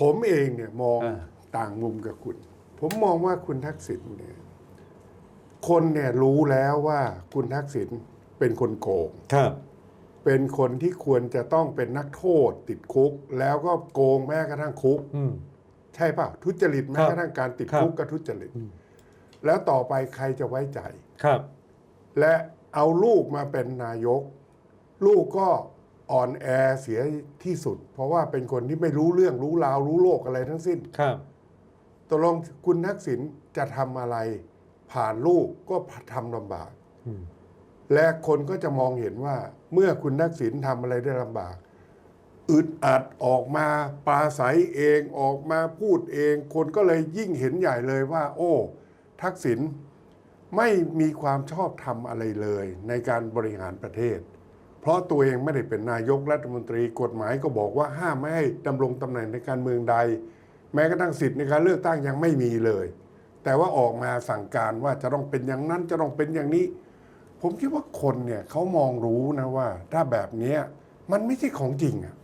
ผมเองเนี่ยมองอ่า ต่างมุมกับคุณ ผมมองว่าคุณทักษิณเนี่ยคนเนี่ยรู้แล้วว่าคุณทักษิณเป็นคนโกง ครับ เป็นคนที่ควรจะต้องเป็นนักโทษติดคุก แล้วก็โกงแม้กระทั่งคุก อืม ใช่ป่ะทุจริตแม้กระทั่งการติดครับคุกก็ทุจริต แล้วต่อไปใครจะไว้ใจ ครับ และเอาลูกมาเป็นนายก ลูกก็ อ่อนแอเสียที่สุด เพราะว่าเป็นคนที่ไม่รู้เรื่องรู้ราวรู้โลกอะไรทั้งสิ้นครับตกลงคุณทักษิณจะทำอะไร ผ่านลูกก็ทำลำบากอืมและคนก็จะมองเห็นว่า เมื่อคุณทักษิณทำอะไรได้ลำบากอึดอัดออกมาปราศัยเองออกมาพูดเอง คนก็เลยยิ่งเห็นใหญ่เลยว่า โอ้ ทักษิณไม่มีความชอบธรรมอะไรเลย ในการบริหารประเทศ เพราะตัวเองไม่ได้เป็นนายกรัฐมนตรีกฎหมายก็บอกว่าห้ามไม่ให้ดำรงตำแหน่งในการเมืองใด แม้กระทั่งสิทธิ์ในการเลือกตั้งยังไม่มีเลย แต่ว่าออกมาสั่งการว่าจะต้องเป็นอย่างนั้นจะต้องเป็นอย่างนี้ ผมคิดว่าคนเนี่ยเขามองรู้นะว่า ถ้าแบบนี้มันไม่ใช่ของจริงอะ